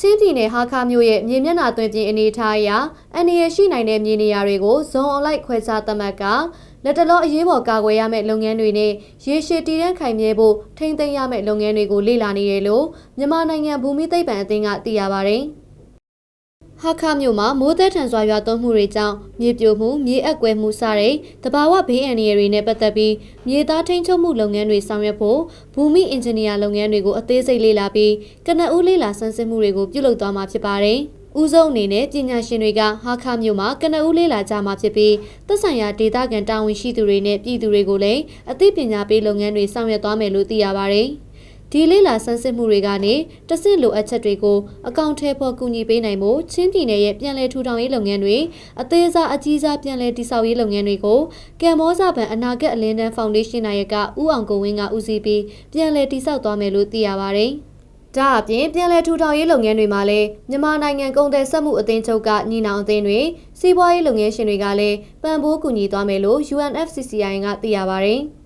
ချင်းပြည်နယ်ဟာခါမြို့ရဲ့မြေမျက်နှာသွင်းပြင်အနေအထားအရအန္တရာယ်ရှိနိုင်တဲ့မြေနေရာတွေကိုဇုံအွန်လိုက်ခွဲခြားသတ်မှတ်ကလက်တလောအရေးပေါ်ကာကွယ်ရမယ့်လုပ်ငန်းတွေနဲ့ရေရှည်တည်တံ့ခိုင်မြဲဖို့ထိန်းသိမ်းရမယ့်လုပ်ငန်းတွေကိုလေ့လာနေတယ်လို့မြန်မာနိုင်ငံဘူမိသိပ္ပံအသင်းကသိရပါဗျ။ ဟာခမြို့မှာမိုးသက်ထန်စွာရွာသွန်းမှုတွေကြောင့်မြေပြိုမှုမြေအက်ကွဲမှုစတဲ့တဘာဝဘေးအန္တရာယ်တွေနဲ့ပတ်သက်ပြီးမြေသားထိန်းချုပ်မှုလုပ်ငန်းတွေဆောင်ရွက်ဖို့ဘူမိအင်ဂျင်နီယာလုပ်ငန်းတွေကိုအသေးစိတ်လေ့လာပြီးကနအူးလေ့လာဆန်းစစ်မှုတွေကိုပြုလုပ်သွားမှာဖြစ်ပါတယ်။ဦးဆုံးအနေနဲ့ပညာရှင်တွေကဟာခမြို့မှာကနအူးလေးလာကြမှာဖြစ်ပြီးသက်ဆိုင်ရာဒေသခံတာဝန်ရှိသူတွေနဲ့ပြည်သူတွေကိုလည်းအသိပညာပေးလုပ်ငန်းတွေဆောင်ရွက်သွားမယ်လို့သိရပါဗျ။ ဒီလေးလာဆန်းစစ်မှုတွေကနေတဆင့်လိုအပ်ချက်တွေကိုအကောင့်ထဲပေါ်ကူညီပေးနိုင်မှုချင်းပြည်နယ်ရဲ့ပြန်လည်ထူထောင်ရေးလုပ်ငန်းတွေအသေးစားအကြီးစားပြန်လည်တည်ဆောက်ရေးလုပ်ငန်းတွေကိုကမ်ဘောဇဘဏ်အနာဂတ်အလင်းတန်းဖောင်ဒေးရှင်းနာယကဦးအောင်ကိုဝင်းကဦးစီးပြီးပြန်လည်တည်ဆောက်သွားမယ်လို့သိရပါတယ်။ဒါအပြင်ပြည်လဲထူထောင်ရေးလုပ်ငန်းတွေမှာလည်းမြန်မာနိုင်ငံကုန်သည်ဆက်မှုအသင်းချုပ်ကညီနောင်အသင်းတွေစီးပွားရေးလုပ်ငန်းရှင်တွေကလည်းပံ့ပိုးကူညီသွားမယ်လို့ UNFCCI ကသိရပါဗျ။